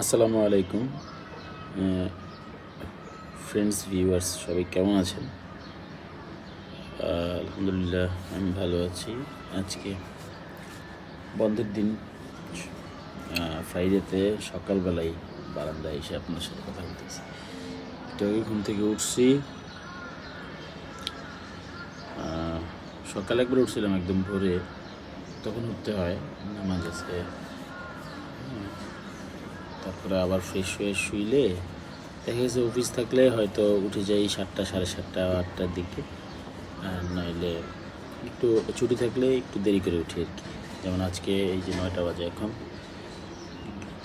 আসসালামু আলাইকুম। Friends viewers সবাই কেমন আছেন? আলহামদুলিল্লাহ, আমি ভালো আছি। আজকে বন্ধের দিন। ফ্রাইডেতে সকালবেলায় বারান্দায় এসে আপনার সাথে কথা বলতেছি। একটু আগে ঘুম থেকে উঠছি। সকালে একবার উঠছিলাম একদম ভোরে। তখন উঠতে হয়, নামাজ আছে। তারপরে আবার ফ্রেশ হয়ে শুইলে দেখা গেছে অফিস থাকলে হয়তো উঠে যাই সাতটা, সাড়ে সাতটা, আটটার দিকে। আর নইলে একটু ছুটি থাকলে একটু দেরি করে উঠি আর কি। যেমন আজকে এই যে নয়টা বাজে এখন,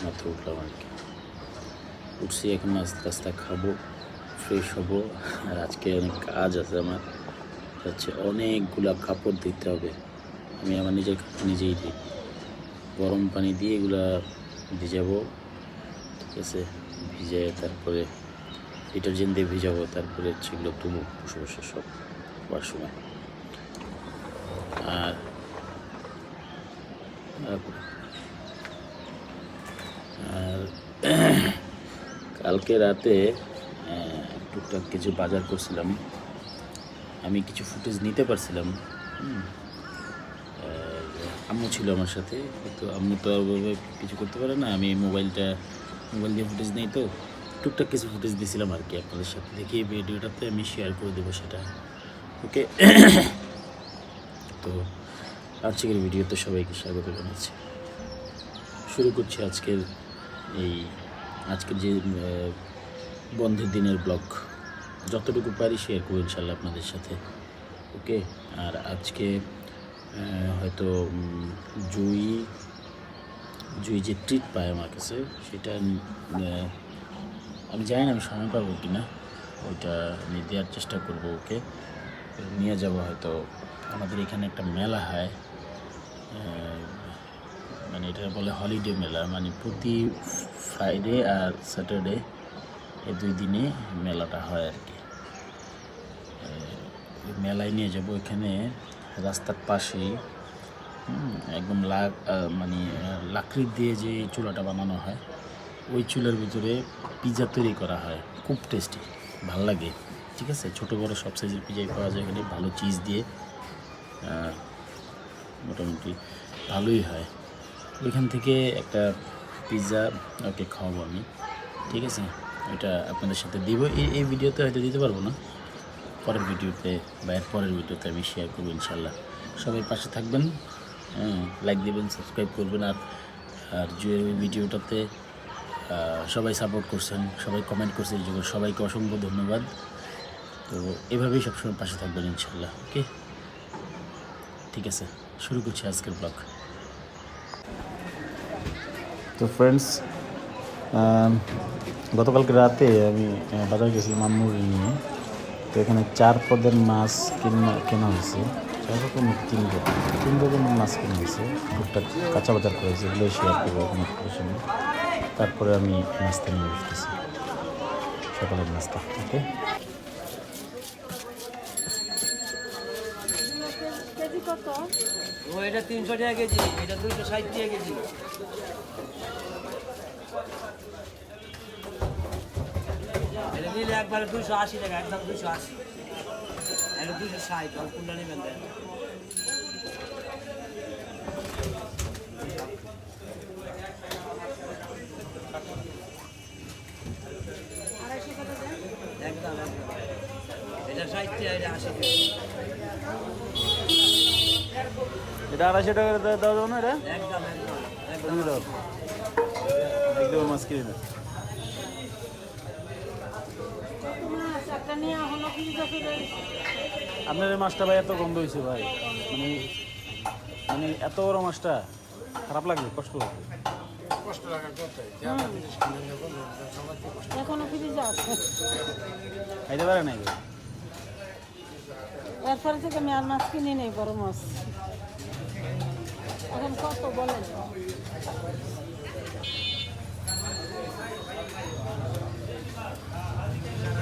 মাত্র উঠলাম আর কি। উঠছি এখন আস্তে আস্তে খাব ফ্রেশ হব। আর আজকে অনেক কাজ আছে আমার। হচ্ছে অনেকগুলা কাপড় দিতে হবে। আমি আমার নিজের কাপড় নিজেই দিই গরম পানি দিয়ে এগুলা ভিজাবো। ঠিক আছে ভিজে তারপরে ডিটারজেন্ট দিয়ে ভিজাবো, তারপরে সেগুলো তুলব বসে বসে সব হওয়ার সময়। আর আর কালকে রাতে টুকটাক কিছু বাজার করছিলাম। আমি কিছু ফুটেজ নিতে পারছিলাম আম্মু ছিল আমার সাথে তো আম্মু তো কিছু করতে পারে না। আমি মোবাইলটা মোবাইল দিয়ে ফুটেজ নেই তো। টুকটাক কিছু ফুটেজ দিয়েছিলাম আর কি আপনাদের সাথে। দেখি ভিডিওটাতে আমি শেয়ার করে দেবো সেটা। ওকে তো আজকের ভিডিওতে সবাইকে স্বাগত জানাচ্ছি। শুরু করছি আজকের এই আজকের যে বন্ধের দিনের ব্লগ যতটুকু পারি শেয়ার করব ইনশাল্লাহ আপনাদের সাথে। ওকে আর আজকে হয়তো জুই জুই যে ট্রিট পায় আমার কাছে, সেটা আমি জানি না আমি সময় পাবো কি না ওইটা আমি দেওয়ার চেষ্টা করব ওকে। নিয়ে যাব হয়তো। আমাদের এখানে একটা মেলা হয় মানে এটা বলে হলিডে মেলা মানে প্রতি ফ্রাইডে আর স্যাটারডে এই দুই দিনে মেলাটা হয় আর কি। মেলায় নিয়ে যাব এখানে, রাস্তার পাশেই। একদম লাক মানে আহ, লাকড়ির দিয়ে যে চুলাটা বানানো হয় ওই চুলার ভিতরে পিৎজা তৈরি করা হয়। খুব টেস্টি ভালো লাগে ঠিক আছে? ছোটো বড়ো সব সাইজের পিজাই পাওয়া যায় এখানে ভালো চিজ দিয়ে মোটামুটি ভালোই হয়। ওইখান থেকে একটা পিৎজা ওকে খাওয়াবো আমি ঠিক আছে? এটা আপনাদের সাথে দিব। এই এই ভিডিওতে হয়তো দিতে পারব না। পরের ভিডিওতে বা এর পরের ভিডিওতে আমি শেয়ার করব ইনশাল্লাহ সবাই পাশে থাকবেন। লাইক দেবেন সাবস্ক্রাইব করবেন আর আর জুয়ের ভিডিওটাতে সবাই সাপোর্ট করছেন, সবাই কমেন্ট করছেন, এই সবাইকে অসংখ্য ধন্যবাদ। তো এভাবেই সবসময় পাশে থাকবেন ইনশাল্লাহ ওকে ঠিক আছে, শুরু করছি আজকের ব্লগ তো ফ্রেন্ডস গতকালকে রাতে আমি বাজার গেছিলাম মাম্মুর নিয়ে। তো এখানে চার পদের মাছ কেনা কেনা হয়েছে। তিন রকম তিন রকমের মাছ কেনা হয়েছে টুকটাক কাঁচা বাজার করেছে এগুলো শেয়ার করব এখন একটু সময় তারপরে আমি নাস্তা নিয়ে বসতেছি। সকালের নাস্তা ওকে ও এটা তিনশো টাকা কেজি এটা দুইশো ষাট টাকা কেজি। এটা নিলে একবারে দুইশো আশি টাকা একদম দুইশো আশি। এটা দুইশো ষাট আর কোনটা নেবেন দেন একদম এটা ষাট টাকা এটা আশি টাকা। এটা আড়াইশো টাকা দেওয়া যাবে না এটা? একদম একদম একদম। একদম মাছ কিনে একটা হলো ফিরে আপনার এই মাছটা ভাই এত গন্ধ হয়েছে ভাই। মানে মানে এত বড় মাছটা খারাপ লাগবে কষ্ট লাগবে? এখনও ফ্রিজে আছে। খাইতে পারে নাই এরপরে থেকে আমি আর মাছ কিনে নেই বড় মাছ। এখন কত বলেন?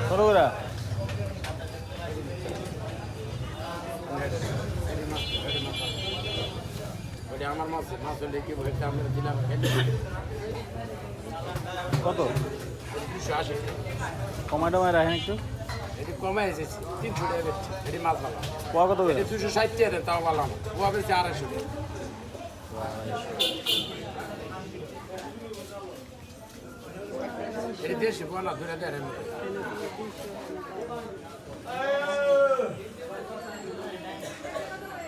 কত করে এটা আমার মাছ মাছ হলে কি বলতে আমরা দিলাম কত? দুশো আশি। কমায় টমায় রাখেন একটু। এটি কমে এসেছে তিনশো টাকা বেচছে এটি মাছ ভালো। পোয়া কত এটি দুশো ষাট টাকা তাও ভালো না। ও বেশি আড়াইশো টাকা। এটি দেশি পোয়া না ধরে দেড়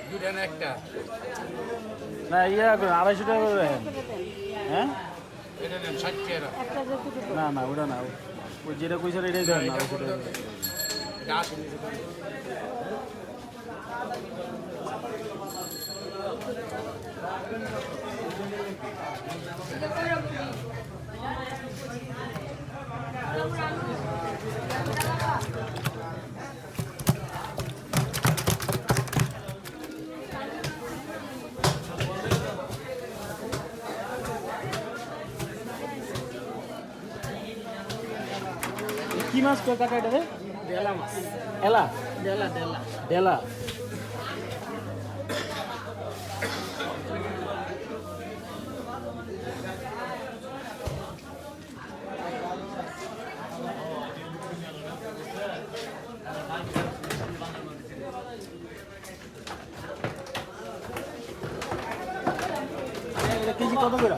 দুটা না একটা। না, ইয়া করে আড়াইশো টাকা করে রাখেন হ্যাঁ? না না, ওটা না ওই যেটা কইছে এটাই ধরেন না আড়াইশো মাছ কয় কাকা এটা রে? ডেলা মাছ। এলা ডেলা ডেলা ডেলা কেজি কত করে?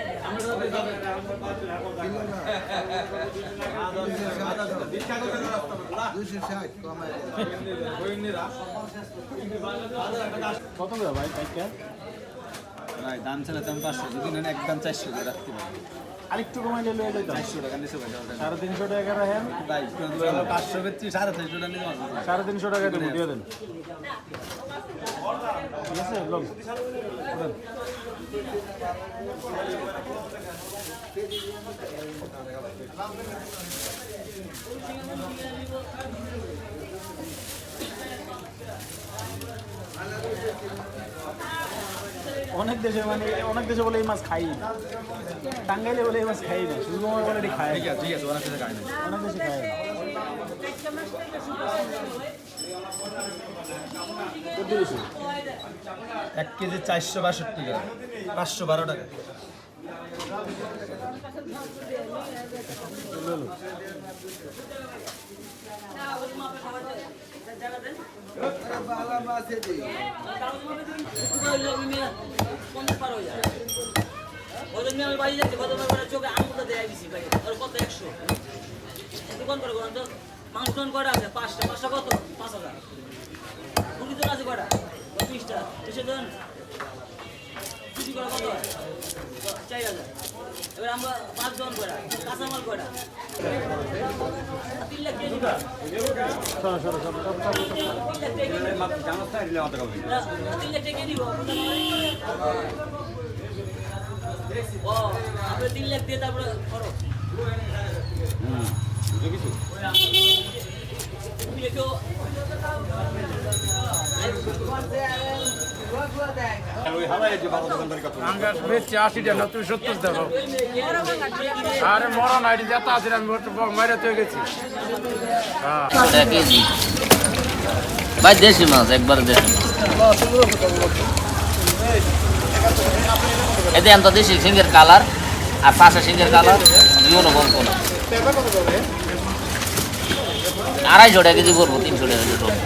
কত করে ভাই পাইকা ভাই দাম চালাতাম পাঁচশো যদি নেন একদম চারশো করে রাখতে পারি আরেকটু কমাই নিলে হয়ে চারশো টাকা নিচে। সাড়ে তিনশো টাকা রাখেন ভাই পাঁচশো বেচছি সাড়ে চারশো টাকা সাড়ে তিনশো টাকা দেবো দিয়ে দেন। ঠিক আছে। অনেক দেশে মানে অনেক দেশে বলে এই মাছ খাই না। টাঙ্গাইলে বলে এই মাছ খাই না আমার বলে খায়। ঠিক আছে ঠিক আছে অনেক দেশে খায় না। কত বেশি এক কেজি চারশো বাষট্টি টাকা পাঁচশো বারো টাকা। বাড়ি যাচ্ছি কত চোখে আঙুলটা দেয় দিছি ভাই কত একশো দোকান করে তো মাংস দোকান কয়টা আছে? পাঁচটা। পাঁচটা কত? পাঁচ হাজার। মুরগি দোকান আছে কয়টা? পঁচিশটা। দুশো দোকান চুটি করা কত চার হাজার। এবার আমরা পাঁচ জন কয়টা? কাঁচামাল কয়টা? তিন লাখ কেজি তিন লাখ কেজি দিব। ও আপনি তিন লাখ দিয়ে তারপরে করো আরে মরণ আইডি আমি তো গেছি। ভাই, দেশি মাছ, একবারে এতে আনতো দেশি সিংহের কালার আর পাশে সিংহের কালার জীবন বলব না। আড়াইশো টাকা কেজি করব তিনশো টাকা করব।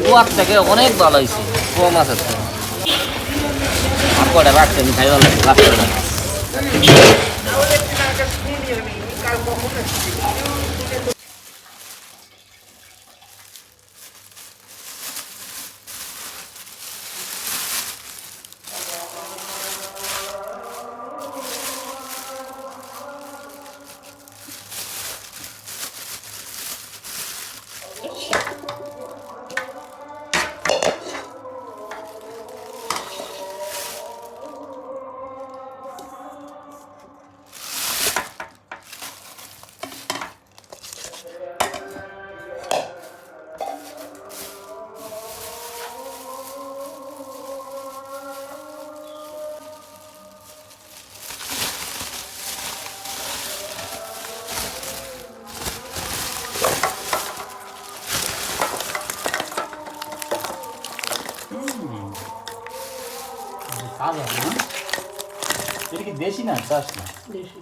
কুয়ার থেকে অনেক ভালো হয়েছে কুয়া মাছের থেকে কয়টা রাখতে আমি খাই ভালো রাখতে দেশি না চাষ না? দেশি।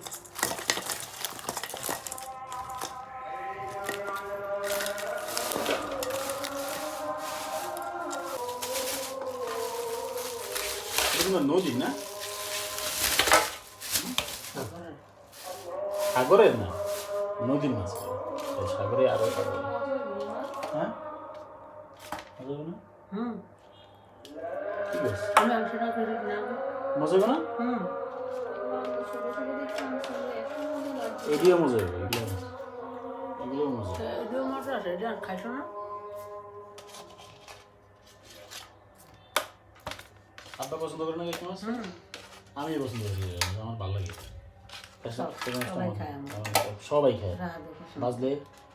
আছে এটা খাইছো না আব্বা পছন্দ করে না গেছে মাছ আমি পছন্দ করি আমার ভালো লাগে সব- সবাই খায় বাজলে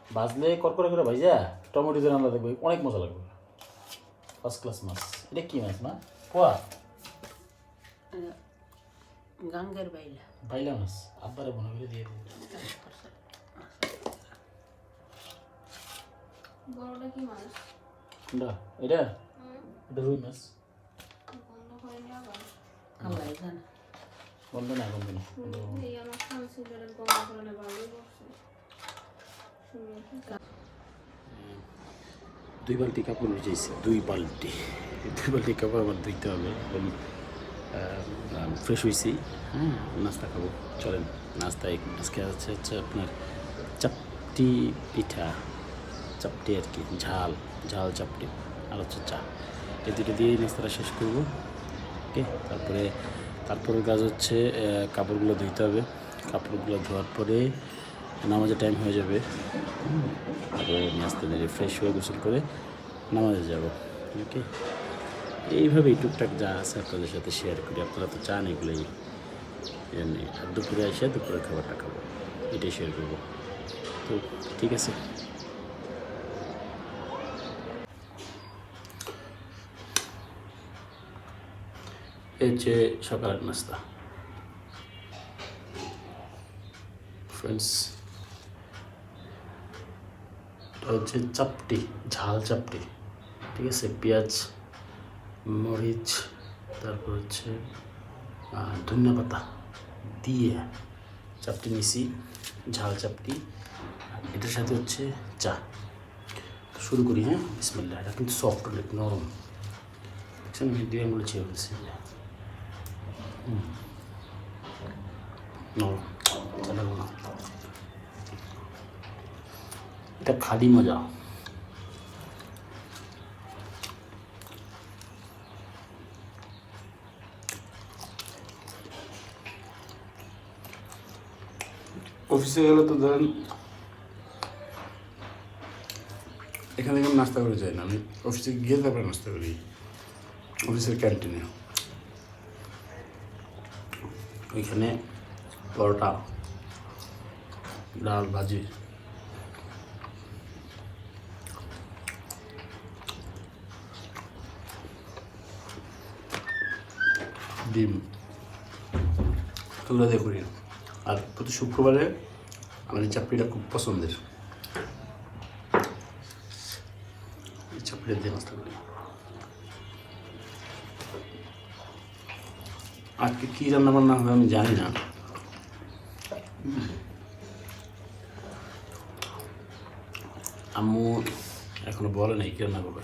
বাজলে করকরে করে ভাইজা টমেটো দিয়ে রান্না দেখবে অনেক মজা লাগবে ফার্স্ট ক্লাস মাছ এটা কি মাছ না কোয়া গাঙ্গের বাইলা বাইলা মাছ আব্বারে মনে দিয়ে দিন বড়টা কি মাছ? কোনটা এটা? এটা রুই মাছ। না না। দুই বালতি কাপড় ভিজেছি দুই বালতি। দুই বালতি কাপড় আবার ধুইতে হবে। এখন ফ্রেশ হয়েছি হ্যাঁ নাস্তা খাব। চলেন নাস্তায় আজকে আছে হচ্ছে আপনার চাপটি পিঠা। চাপটি আর কি, ঝাল ঝাল চাপটি আর হচ্ছে চা এই দুটো দিয়েই নাস্তাটা শেষ করব, ওকে? তারপরে, তারপরের কাজ হচ্ছে কাপড়গুলো ধুইতে হবে। কাপড়গুলো ধোয়ার পরে নামাজের টাইম হয়ে যাবে তারপরে আস্তে ধীরে ফ্রেশ হয়ে গোসল করে নামাজে যাব, ওকে? এইভাবেই টুকটাক যা আছে আপনাদের সাথে শেয়ার করি। আপনারা তো চান এগুলোই আর দুপুরে এসে দুপুরের খাবারটা খাব, এটাই শেয়ার করব। তো, ঠিক আছে? এই হচ্ছে সকালের নাস্তা। ফ্রেন্ডস হচ্ছে চাপটি, ঝাল চাপটি। ঠিক আছে? পেঁয়াজ, মরিচ, তারপর হচ্ছে ধনিয়া পাতা দিয়ে চাপটি নিছি, ঝাল চাপটি। এটার সাথে হচ্ছে চা। শুরু করি হ্যাঁ? বিসমিল্লাহ, এটা কিন্তু সফট অনেক নরম। দেখছেন? আমি ছেড়ে ফেলছি হুম। নরম চা লাগবে না এটা খালি মজা। অফিসে গেলে তো ধরেন, এখানে থেকে নাস্তা করে যাই না, আমি অফিসে গিয়ে তারপরে নাস্তা করি, অফিসের ক্যান্টিনে ওইখানে পরোটা, ডাল, ভাজি। ডিম। এগুলো দিয়ে করি। আর প্রতি শুক্রবারে আমার এই চাপড়িটা খুব পছন্দের। এই চাপড়িটা দিয়ে নাস্তা করি। আজকে কী রান্না বান্না হবে আমি জানি না। আম্মু এখনও বলে নাই কি রান্না করবে।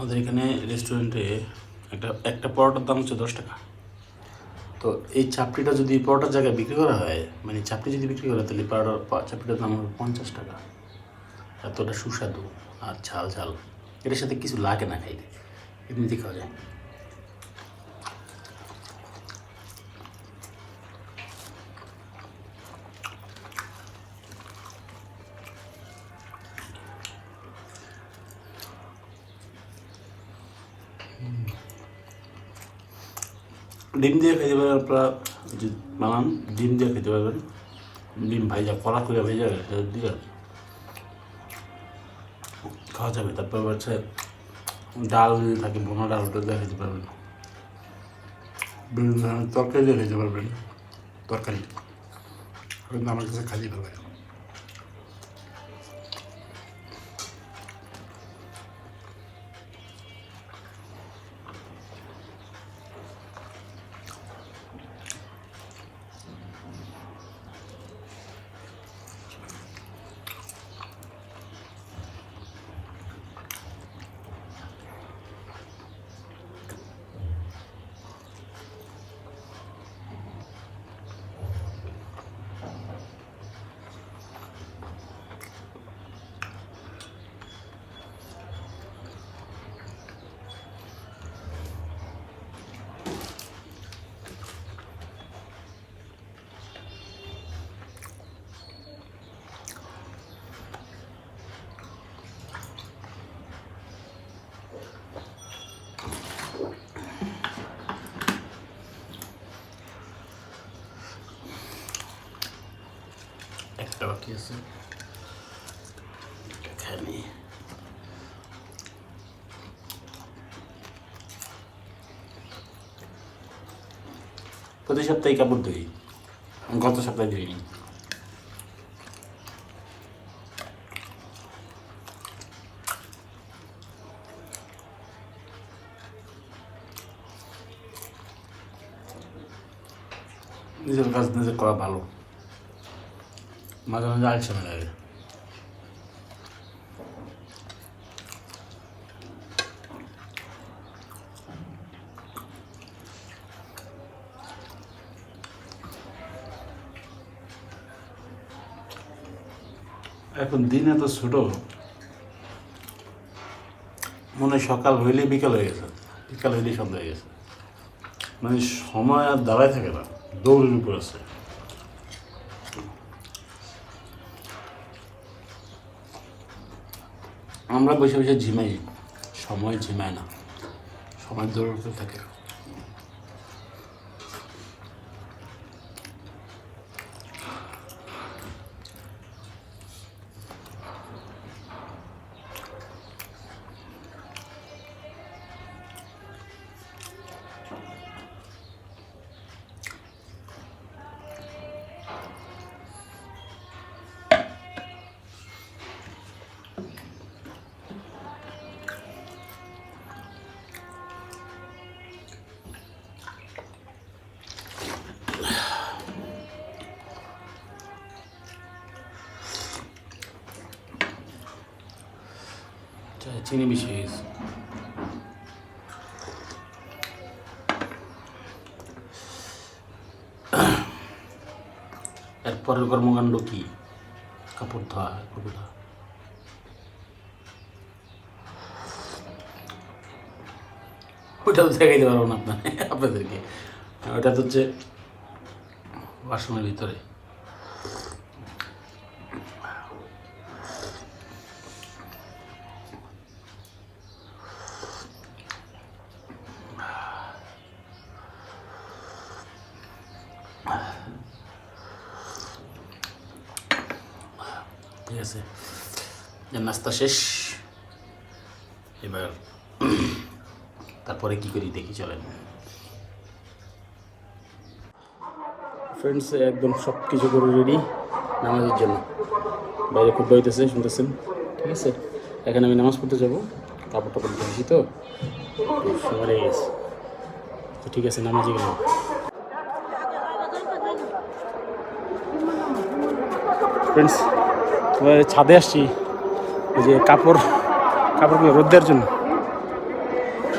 আমাদের এখানে রেস্টুরেন্টে একটা একটা পরোটার দাম হচ্ছে দশ টাকা। তো এই চাপড়িটা যদি পরোটার জায়গায় বিক্রি করা হয় মানে চাপড়ি যদি বিক্রি করা তাহলে পরোটার চাপড়িটার দাম হবে পঞ্চাশ টাকা। এতটা সুস্বাদু আর ঝাল ঝাল। এটার সাথে কিছু লাগে না খাইতে। এমনিতে খাওয়া যায়। ডিম দিয়ে খেতে পারেন আপনারা যদি বানান, ডিম দিয়ে খেতে পারবেন। ডিম ভাইজা কড়া করে ভেজা দিয়ে খাওয়া যাবে। তারপর হচ্ছে ডাল যদি থাকে বোনা ডাল, ওটা দিয়ে খেতে পারবেন। বিভিন্ন ধরনের তরকারি দিয়ে খেতে পারবেন। তরকারি। আমার কাছে খালি ভালো লাগে একটা বাকি আছে। এখানে। প্রতি সপ্তাহে কাপড় ধুই। গত সপ্তাহে ধুইনি। নিজের কাজ নিজে করা ভালো। মাঝে মাঝে আলসামি লাগে। এখন দিন এত ছোট, মনে সকাল হইলে বিকাল হয়ে গেছে, বিকাল হইলেই সন্ধ্যা হয়ে গেছে। মানে সময় আর দাঁড়ায় থাকে না, দৌড়ের উপর আছে। আমরা বসে বসে ঝিমাই। সময় ঝিমায় না। সময় দৌড়তে থাকে। চিনি বেশি হয়ে গেছে এরপরের কর্মকাণ্ড কি? কাপড় ধোয়া কাপড় ধোয়া ওটাও দেখাইতে পারব না আপনার আপনাদেরকে। ওটা তো হচ্ছে ওয়াশরুমের ভিতরে। নাস্তা শেষ। এবার তারপরে কি করি দেখি চলেন। ফ্রেন্ডস একদম সব কিছু করে রেডি নামাজের জন্য। বাইরে খুব বাইতেছে, শুনতেছেন? ঠিক আছে? এখানে আমি নামাজ পড়তে যাব কাপড় টাপড় ধরেছি তো? সময় গেছে তো ঠিক আছে নামাজে গেলাম ফ্রেন্ডস ছাদে আসছি। ওই যে কাপড় কাপড়গুলো রোদ্দের জন্য।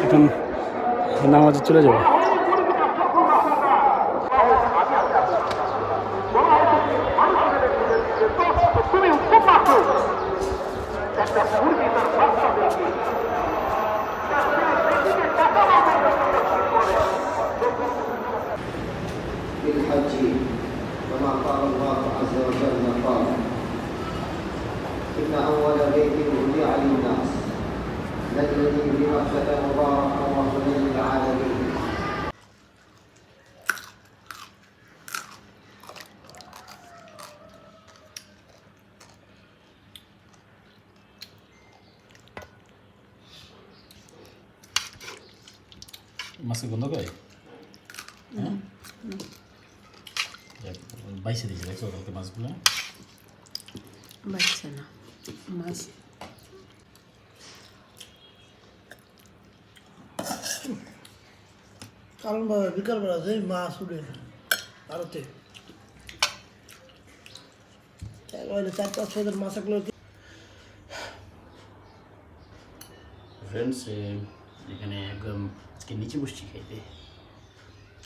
এখন নামাজে চলে যাব। إن أول بيت وضع للناس الذي بمكة مبارك وهدى للعالمين মাছের গন্ধ পাই বাইশে দিয়েছে দেখছো কালকে মাছগুলো বাইশে না মাছ কারণ বিকালবেলা যে মাছ উঠে ভারতে চার পাঁচ ছয় মাছ একলো ফ্রেন্ডস এখানে একদম আজকে নিচে বসছি খাইতে।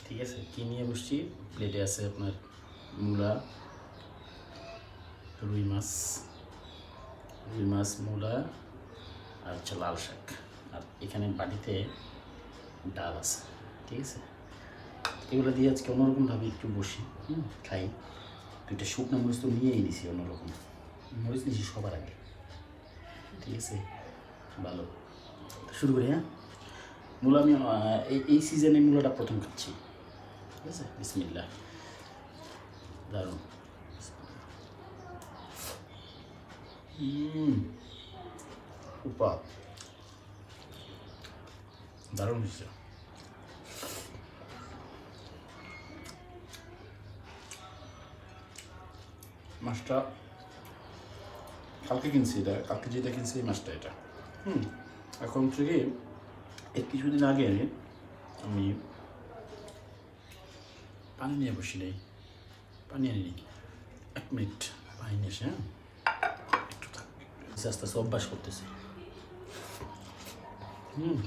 ঠিক আছে? কি নিয়ে বসছি প্লেটে আছে আপনার মূলা রুই মাছ। রুই মাছ মূলা আর হচ্ছে লাল শাক। আর এখানে বাড়িতে ডাল আছে, ঠিক আছে? এগুলো দিয়ে আজকে অন্যরকমভাবে একটু বসি, হুম, খাই। দুইটা শুকনো মরিচ তো নিয়েই নিছি অন্যরকম। মরিচ নিয়েছি সবার আগে, ঠিক আছে? ভালো। শুরু করি হ্যাঁ? মূলা আমি এই এই সিজনে মূলাটা প্রথম খাচ্ছি, ঠিক আছে? বিসমিল্লা দারুণ হুম উপা দারুণ হয়েছে। মাছটা কালকে কিনছি এটা, কালকে যেটা কিনছি এই মাছটা এটা। হুম, এখন হচ্ছে কি এর কিছুদিন আগে আমি পানি নিয়ে বসি নেই, পানি আনি এক মিনিট পানি নিয়ে এসে হ্যাঁ? থাক আস্তে আস্তে আস্তে অভ্যাস করতেছি। হুম।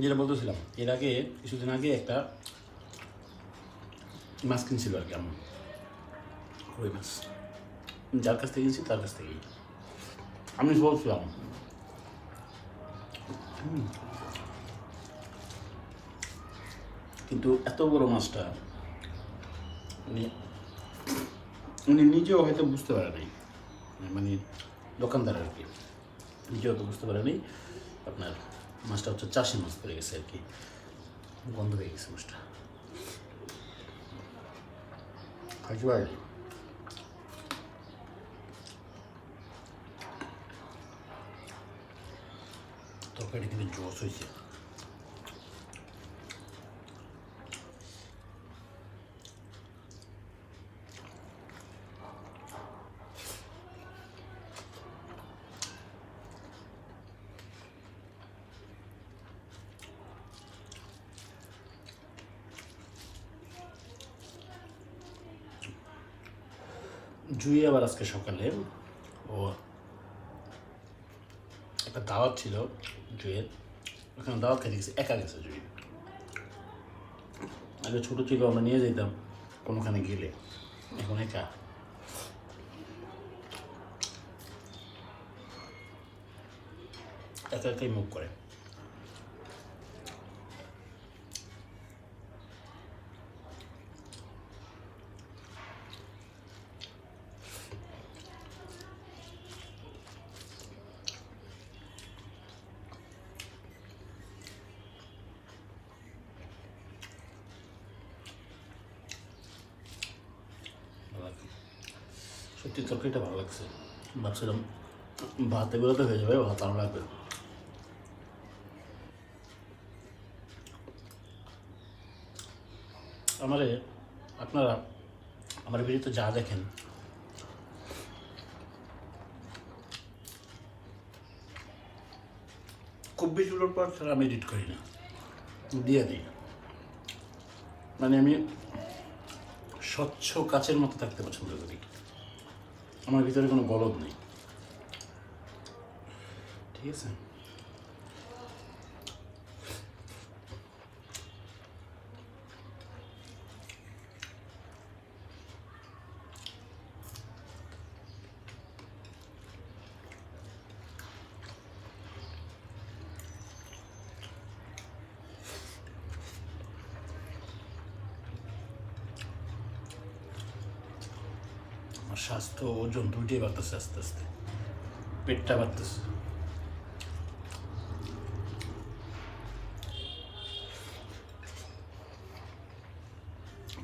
যেটা বলতেছিলাম, এর আগে, কিছুদিন আগে একটা মাছ কিনছিল আর কি আমার রুই মাছ। যার কাছ থেকে কিনছি, তার কাছ থেকেই। আমি বলছিলাম। কিন্তু এত বড় মাছটা উনি নিজেও হয়তো বুঝতে পারে নাই। মানে দোকানদার আর কি। নিজেও তো বুঝতে পারে নাই। আপনার মাছটা হচ্ছে চাষি মাছ পড়ে গেছে আর কি। গন্ধ হয়ে গেছে মাছটা। খাইছি ভাই। তরকারি কিন্তু জোস হয়েছে। জুই আবার আজকে সকালে। ও একটা দাওয়াত ছিল জুয়ের ওখানে দাওয়াত খেতে গেছে একা গেছে জুই। আগে ছোটো ছিল আমরা নিয়ে যেতাম কোনোখানে গেলে। এখন একা। একা একাই মুখ করে ভালো লাগছে সত্যি, তরকারিটা ভালো লাগছে। ভাবছিলাম ভাত এগুলো তো হয়ে যাবে, ভাত আরও লাগবে। আমারে আপনারা আমার ভিডিওতে যা দেখেন, খুব বেশি উলোর পর ছাড়া আমি এডিট করি না, দিয়ে দিই। মানে আমি স্বচ্ছ কাচের মতো থাকতে পছন্দ করি। আমার ভিতরে কোনো গলদ নেই। ঠিক আছে আমার স্বাস্থ্য ওজন দুইটাই বাড়তেছে আস্তে আস্তে। পেটটা বাড়তেছে।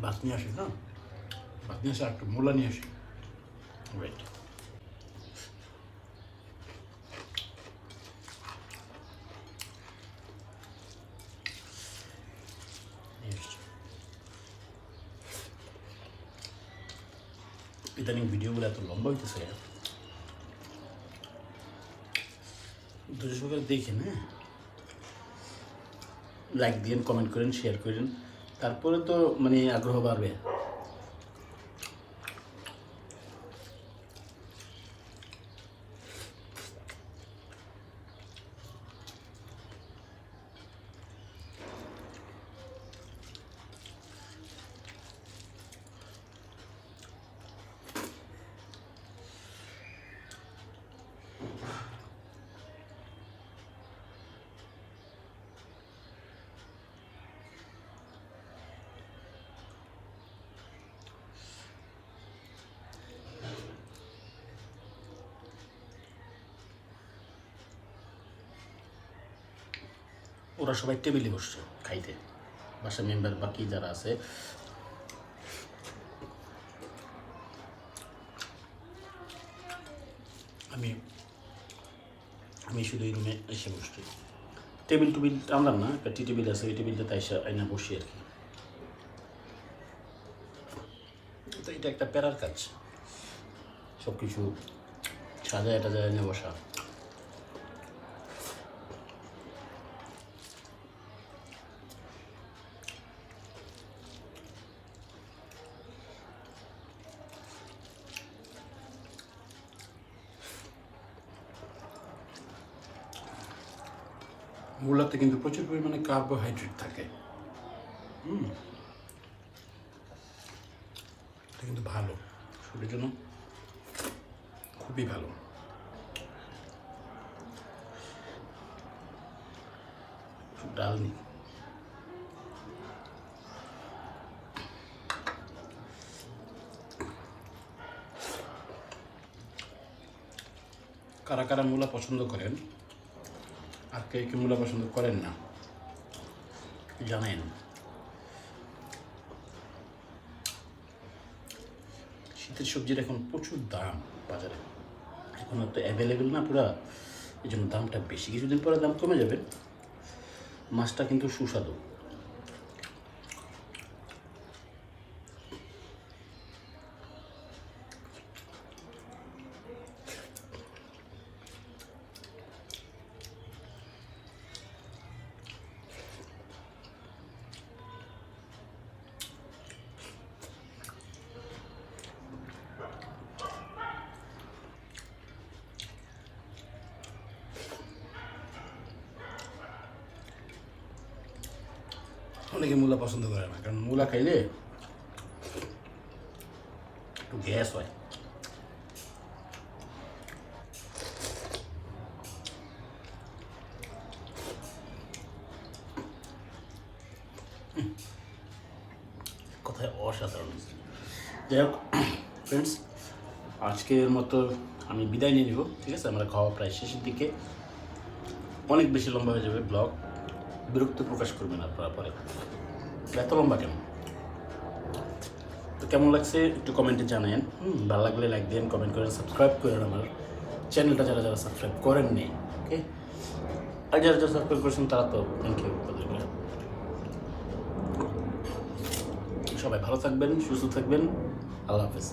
ভাত নিয়ে আসি, না? ভাত নিয়ে আসি আর মূলা নিয়ে আসি। ধৈর্য সহকারে দেখেন হ্যাঁ লাইক দিন কমেন্ট করেন শেয়ার করেন। তারপরে তো মানে আগ্রহ বাড়বে। ওরা সবাই টেবিলে বসছে খাইতে। বাসা মেম্বার বাকি যারা আছে। আমি আমি শুধু এই রুমে এসে বসছি। টেবিল টুবিল টানলাম না, একটা টি টেবিল আছে, ওই টেবিলটাতে এসে আইনা বসি আর কি। তো এটা একটা প্যারার কাজ। সব কিছু সাজায় টাজায় এনে বসা। মূলাতে কিন্তু প্রচুর পরিমাণে কার্বোহাইড্রেট থাকে। হুম। কিন্তু ভালো। শরীরের জন্য খুবই ভালো। ডাল নেই কারা কারা মূলা পছন্দ করেন? আর কে কি মূলা পছন্দ করেন না, জানেন। শীতের সবজির এখন প্রচুর দাম বাজারে। এখন তো অ্যাভেলেবেল না পুরা এই জন্য দামটা বেশি। কিছুদিন পরে দাম কমে যাবে। মাছটা কিন্তু সুস্বাদু। অনেকে মূলা পছন্দ করে না, কারণ মূলা খাইলে একটু গ্যাস হয়। কথায় অসাধারণ। যাই হোক ফ্রেন্ডস আজকের মতো আমি বিদায় নিয়ে নিব, ঠিক আছে? আমরা খাওয়া প্রায় শেষের দিকে। অনেক বেশি লম্বা হয়ে যাবে ব্লগ বিরক্ত প্রকাশ করবেন আপনারা পরে। এত লম্বা কেন? তো কেমন লাগছে একটু কমেন্টে জানান ভালো লাগলে লাইক দিন কমেন্ট করেন সাবস্ক্রাইব করেন আমার চ্যানেলটা যারা যারা সাবস্ক্রাইব করেননি ওকে আর যারা যারা সাবস্ক্রাইব করেছেন তারা তো থ্যাংক ইউ সবাই ভালো থাকবেন, সুস্থ থাকবেন, আল্লাহ হাফেজ।